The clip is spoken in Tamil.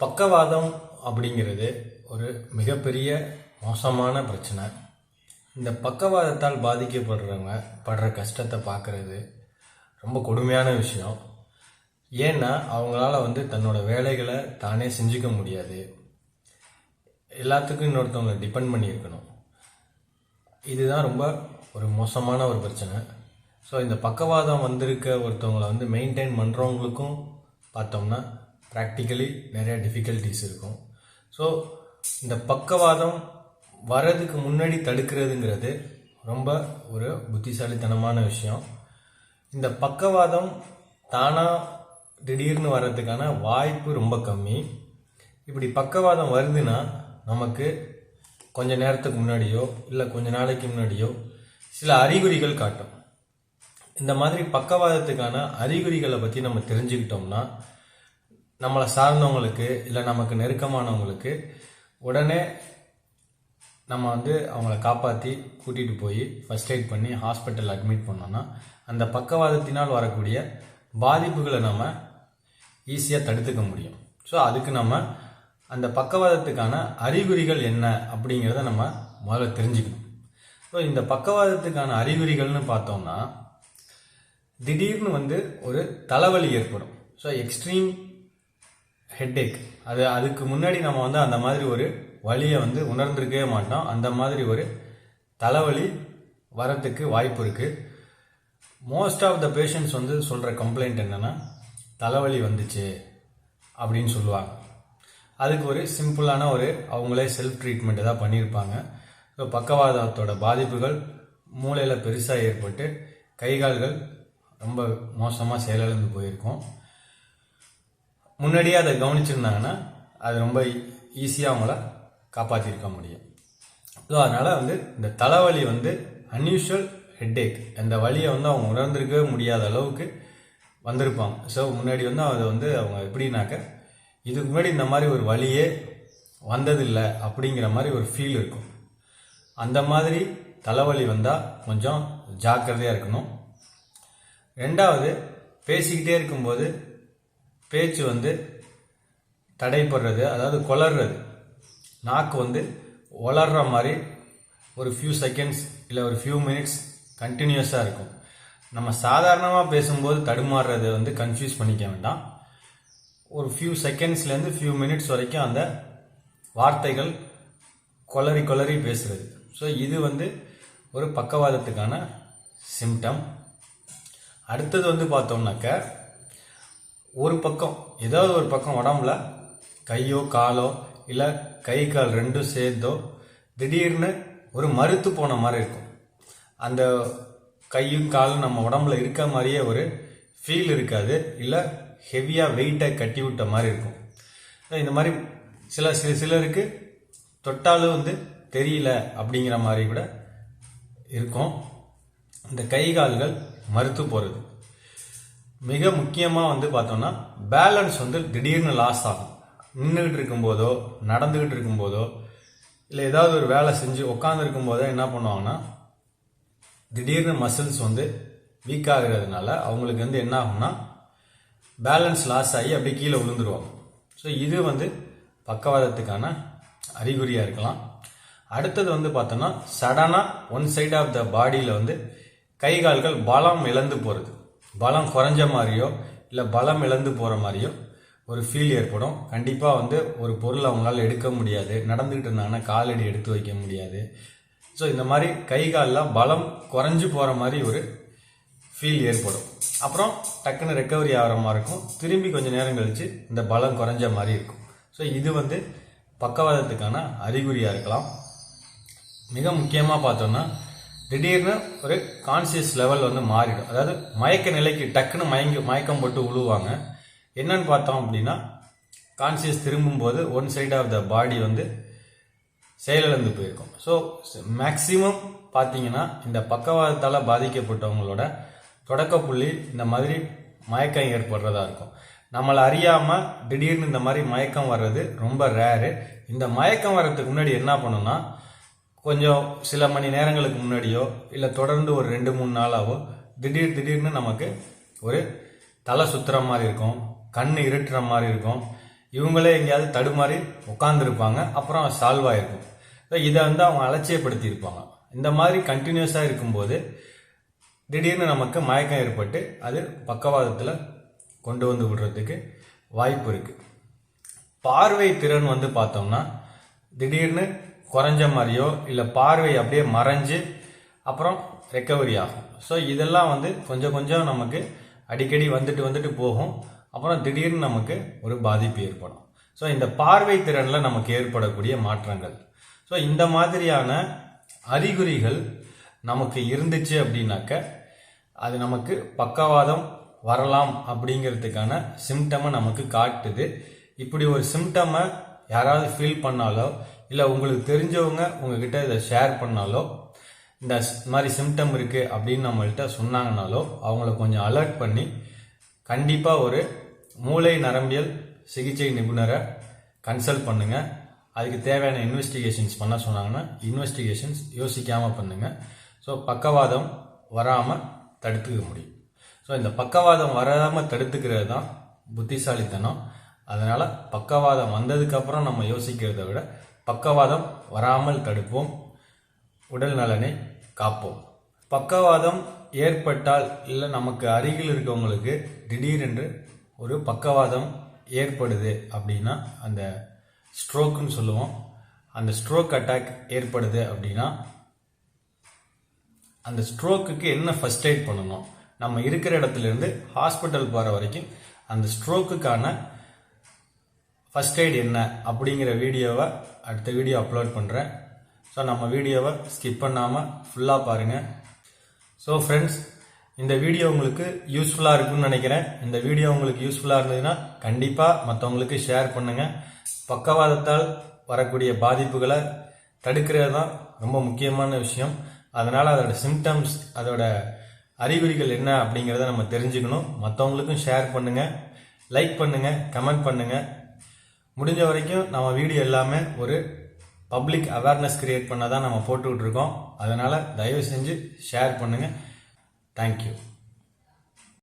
பக்கவாதம் அப்படிங்கிறது ஒரு மிகப்பெரிய மோசமான பிரச்சனை. இந்த பக்கவாதத்தால் பாதிக்கப்படுறவங்க படுற கஷ்டத்தை பார்க்குறது ரொம்ப கொடுமையான விஷயம். ஏன்னா அவங்களால வந்து தன்னோட வேலைகளை தானே செஞ்சுக்க முடியாது. எல்லாத்துக்கும் இன்னொருத்தவங்களை டிபெண்ட் பண்ணியிருக்கணும். இதுதான் ரொம்ப ஒரு மோசமான ஒரு பிரச்சனை. ஸோ இந்த பக்கவாதம் வந்திருக்க ஒருத்தவங்களை வந்து மெயின்டைன் பண்ணுறவங்களுக்கும் பார்த்தோம்னா ப்ராக்டிக்கலி நிறைய டிஃபிகல்ட்டிஸ் இருக்கும். ஸோ இந்த பக்கவாதம் வர்றதுக்கு முன்னாடி தடுக்கிறதுங்கிறது ரொம்ப ஒரு புத்திசாலித்தனமான விஷயம். இந்த பக்கவாதம் தானாக திடீர்னு வர்றதுக்கான வாய்ப்பு ரொம்ப கம்மி. இப்படி பக்கவாதம் வருதுன்னா நமக்கு கொஞ்ச நேரத்துக்கு முன்னாடியோ இல்லை கொஞ்ச நாளைக்கு முன்னாடியோ சில அறிகுறிகள் காட்டும். இந்த மாதிரி பக்கவாதத்துக்கான அறிகுறிகளை பற்றி நம்ம தெரிஞ்சுக்கிட்டோம்னா நம்மளை சார்ந்தவங்களுக்கு இல்லை நமக்கு நெருக்கமானவங்களுக்கு உடனே நம்ம வந்து அவங்கள காப்பாற்றி கூட்டிகிட்டு போய் ஃபர்ஸ்ட் எய்ட் பண்ணி ஹாஸ்பிட்டல் அட்மிட் பண்ணோன்னா அந்த பக்கவாதத்தினால் வரக்கூடிய பாதிப்புகளை நம்ம ஈஸியாக தடுத்துக்க முடியும். ஸோ அதுக்கு நம்ம அந்த பக்கவாதத்துக்கான அறிகுறிகள் என்ன அப்படிங்கிறத நம்ம முதல்ல தெரிஞ்சுக்கணும். ஸோ இந்த பக்கவாதத்துக்கான அறிகுறிகள்னு பார்த்தோம்னா திடீர்னு வந்து ஒரு தலைவலி ஏற்படும். ஸோ எக்ஸ்ட்ரீம் ஹெட்டேக் அது அதுக்கு முன்னாடி நம்ம வந்து அந்த மாதிரி ஒரு வழியை வந்து உணர்ந்திருக்கவே மாட்டோம். அந்த மாதிரி ஒரு தலைவலி வரத்துக்கு வாய்ப்பு இருக்குது மோஸ்ட் ஆஃப் த பேஷண்ட்ஸ் வந்து சொல்கிற கம்ப்ளைண்ட் என்னென்னா தலைவலி வந்துச்சு அப்படின்னு சொல்லுவாங்க. அதுக்கு ஒரு சிம்பிளான ஒரு அவங்களே செல்ஃப் ட்ரீட்மெண்ட் தான் பண்ணியிருப்பாங்க. ஸோ பக்கவாதத்தோட பாதிப்புகள் மூளையில் பெருசாக ஏற்பட்டு கை கால்கள் ரொம்ப மோசமாக செயலிழந்து போயிருக்கும். முன்னாடியே அதை கவனிச்சிருந்தாங்கன்னா அது ரொம்ப ஈஸியாக அவங்கள காப்பாற்றிருக்க முடியும். ஸோ அதனால் வந்து இந்த தலைவலி வந்து அன்யூஷுவல் ஹெட்டேக் அந்த வலியை வந்து அவங்க உணர்ந்திருக்கவே முடியாத அளவுக்கு வந்திருப்பாங்க. ஸோ முன்னாடி வந்து அதை வந்து அவங்க எப்படின்னாக்க இதுக்கு முன்னாடி இந்த மாதிரி ஒரு வழியே வந்ததில்லை அப்படிங்கிற மாதிரி ஒரு ஃபீல் இருக்கும். அந்த மாதிரி தலைவலி வந்தால் கொஞ்சம் ஜாக்கிரதையாக இருக்கணும். ரெண்டாவது பேசிக்கிட்டே இருக்கும்போது பேச்சு வந்து தடைப்படுறது அதாவது கொளர்றது. நாக்கு வந்து வளர்ற மாதிரி ஒரு ஃபியூ செகண்ட்ஸ் இல்லை ஒரு ஃபியூ மினிட்ஸ் கண்டினியூஸாக இருக்கும். நம்ம சாதாரணமாக பேசும்போது தடுமாறுறது வந்து கன்ஃபியூஸ் பண்ணிக்க வேண்டாம். ஒரு ஃபியூ செகண்ட்ஸ்லேருந்து ஃபியூ மினிட்ஸ் வரைக்கும் அந்த வார்த்தைகள் கொளறி கொளறி பேசுறது. ஸோ இது வந்து ஒரு பக்கவாதத்துக்கான சிம்டம் அடுத்தது வந்து பார்த்தோம்னாக்க ஒரு பக்கம் ஏதாவது ஒரு பக்கம் உடம்புல கையோ காலோ இல்லை கை கால் ரெண்டும் சேர்ந்தோ திடீர்னு ஒரு மறுத்து போன மாதிரி இருக்கும். அந்த கையும் காலும் நம்ம உடம்புல இருக்க மாதிரியே ஒரு ஃபீல் இருக்காது. இல்லை ஹெவியாக வெயிட்டை கட்டி விட்ட மாதிரி இருக்கும். இந்த மாதிரி சில சில சிலருக்கு தொட்டாலும் வந்து தெரியல அப்படிங்கிற மாதிரி கூட இருக்கும். இந்த கை கால்கள் மறுத்து போகிறது மிக முக்கியமாக வந்து பார்த்தோம்னா பேலன்ஸ் வந்து திடீர்னு லாஸ் ஆகும். நின்றுக்கிட்டு இருக்கும்போதோ நடந்துக்கிட்டு இருக்கும்போதோ இல்லை ஏதாவது ஒரு வேலை செஞ்சு உட்காந்துருக்கும் போதோ என்ன பண்ணுவாங்கன்னா திடீர்னு மசில்ஸ் வந்து வீக் ஆகிறதுனால அவங்களுக்கு வந்து என்ன ஆகும்னா பேலன்ஸ் லாஸ் ஆகி அப்படியே கீழே விழுந்துருவாங்க. ஸோ இது வந்து பக்கவாதத்துக்கான அறிகுறியாக இருக்கலாம். அடுத்தது வந்து பார்த்தோன்னா சடனாக ஒன் சைட் ஆஃப் த பாடியில் வந்து கை கால்கள் பலம் இழந்து போகிறது பலம் குறைஞ்ச மாதிரியோ இல்லை பலம் இழந்து போகிற மாதிரியோ ஒரு ஃபீல் ஏற்படும். கண்டிப்பாக வந்து ஒரு பொருள் அவங்களால எடுக்க முடியாது. நடந்துக்கிட்டு இருந்தாங்கன்னா காலடி எடுத்து வைக்க முடியாது. ஸோ இந்த மாதிரி கை காலில் பலம் குறைஞ்சு போகிற மாதிரி ஒரு ஃபீல் ஏற்படும். அப்புறம் டக்குன்னு ரெக்கவரி ஆகிற மாதிரி இருக்கும். திரும்பி கொஞ்சம் நேரம் கழித்து இந்த பலம் குறைஞ்ச மாதிரி இருக்கும். ஸோ இது வந்து பக்கவாதத்துக்கான அறிகுறியாக இருக்கலாம். மிக முக்கியமாக பார்த்தோன்னா திடீர்னு ஒரு கான்சியஸ் லெவல் வந்து மாறிடும். அதாவது மயக்க நிலைக்கு டக்குன்னு மயங்கி மயக்கம் போட்டு உழுவாங்க. என்னன்னு பார்த்தோம் அப்படின்னா கான்சியஸ் திரும்பும்போது one side of the body வந்து செயலிழந்து போயிருக்கும். ஸோ மேக்சிமம் பார்த்தீங்கன்னா இந்த பக்கவாதத்தால் பாதிக்கப்பட்டவங்களோட தொடக்க புள்ளி இந்த மாதிரி மயக்கம் ஏற்படுறதா இருக்கும். நம்மளை அறியாமல் திடீர்னு இந்த மாதிரி மயக்கம் வர்றது ரொம்ப ரேரு இந்த மயக்கம் வர்றதுக்கு முன்னாடி என்ன பண்ணணும்னா கொஞ்சம் சில மணி நேரங்களுக்கு முன்னாடியோ இல்லை தொடர்ந்து ஒரு ரெண்டு மூணு நாளாவோ திடீர் திடீர்னு நமக்கு ஒரு தலை சுற்றுற மாதிரி இருக்கும் கண் இருட்டுற மாதிரி இருக்கும். இவங்களே எங்கேயாவது தடுமாறி உட்காந்துருப்பாங்க அப்புறம் சால்வ் ஆகிருக்கும் இதை வந்து அவங்க அலட்சியப்படுத்தியிருப்பாங்க. இந்த மாதிரி கண்டினியூஸாக இருக்கும்போது திடீர்னு நமக்கு மயக்கம் ஏற்பட்டு அது பக்கவாதத்தில் கொண்டு வந்து விடுறதுக்கு வாய்ப்பு இருக்குது பார்வை திறன் வந்து பார்த்தோம்னா திடீர்னு குறைஞ்ச மாதிரியோ இல்லை பார்வை அப்படியே மறைஞ்சு அப்புறம் ரெக்கவரி ஆகும். ஸோ இதெல்லாம் வந்து கொஞ்சம் கொஞ்சம் நமக்கு அடிக்கடி வந்துட்டு வந்துட்டு போகும். அப்புறம் திடீர்னு நமக்கு ஒரு பாதிப்பு ஏற்படும். ஸோ இந்த பார்வை திறனில் நமக்கு ஏற்படக்கூடிய மாற்றங்கள். ஸோ இந்த மாதிரியான அறிகுறிகள் நமக்கு இருந்துச்சு அப்படின்னாக்க அது நமக்கு பக்கவாதம் வரலாம் அப்படிங்கிறதுக்கான சிம்டமை நமக்கு காட்டுது. இப்படி ஒரு சிம்டமை யாராவது ஃபீல் பண்ணாலோ இல்லை உங்களுக்கு தெரிஞ்சவங்க உங்ககிட்ட இதை ஷேர் பண்ணாலோ இந்த மாதிரி சிம்டம் இருக்குது அப்படின்னு நம்மள்கிட்ட சொன்னாங்கனாலோ அவங்கள கொஞ்சம் அலர்ட் பண்ணி கண்டிப்பாக ஒரு மூளை நரம்பியல் சிகிச்சை நிபுணரை கன்சல்ட் பண்ணுங்கள் அதுக்கு தேவையான இன்வெஸ்டிகேஷன்ஸ் பண்ண சொன்னாங்கன்னா இன்வெஸ்டிகேஷன்ஸ் யோசிக்காமல் பண்ணுங்கள் ஸோ பக்கவாதம் வராமல் தடுத்துக்க முடியும். ஸோ இந்த பக்கவாதம் வராமல் தடுத்துக்கிறது தான் புத்திசாலித்தனம். அதனால் பக்கவாதம் வந்ததுக்கப்புறம் நம்ம யோசிக்கிறத விட பக்கவாதம் வராமல் தடுப்போம். உடல் நலனை காப்போம். பக்கவாதம் ஏற்பட்டால் இல்லை நமக்கு அருகில் இருக்கவங்களுக்கு திடீரென்று ஒரு பக்கவாதம் ஏற்படுது அப்படின்னா அந்த ஸ்ட்ரோக்குன்னு சொல்லுவோம். அந்த ஸ்ட்ரோக் அட்டாக் ஏற்படுது அப்படின்னா அந்த ஸ்ட்ரோக்குக்கு என்ன ஃபர்ஸ்ட் எய்ட் பண்ணணும்? நம்ம இருக்கிற இடத்துல இருந்து ஹாஸ்பிட்டல் போகிற வரைக்கும் அந்த ஸ்ட்ரோக்குக்கான ஃபர்ஸ்ட் எய்ட் என்ன அப்படிங்கிற வீடியோவை அடுத்த வீடியோ அப்லோட் பண்ணுறேன் ஸோ நம்ம வீடியோவை ஸ்கிப் பண்ணாமல் ஃபுல்லாக பாருங்கள் ஸோ ஃப்ரெண்ட்ஸ் இந்த வீடியோ உங்களுக்கு யூஸ்ஃபுல்லாக இருக்கும்னு நினைக்கிறேன். இந்த வீடியோ உங்களுக்கு யூஸ்ஃபுல்லாக இருந்ததுன்னா கண்டிப்பாக மற்றவங்களுக்கு ஷேர் பண்ணுங்கள் பக்கவாதத்தால் வரக்கூடிய பாதிப்புகளை தடுக்கிறது தான் ரொம்ப முக்கியமான விஷயம். அதனால் அதோட சிம்டம்ஸ் அதோட அறிகுறிகள் என்ன அப்படிங்கிறத நம்ம தெரிஞ்சுக்கணும். மற்றவங்களுக்கும் ஷேர் பண்ணுங்கள் லைக் பண்ணுங்கள் கமெண்ட் பண்ணுங்கள் முடிஞ்ச வரைக்கும் நம்ம வீடியோ எல்லாமே ஒரு பப்ளிக் அவேர்னஸ் கிரியேட் பண்ண தான் நம்ம போட்டுக்கிட்டு இருக்கோம். அதனால் தயவு செஞ்சு ஷேர் பண்ணுங்கள் தேங்க்யூ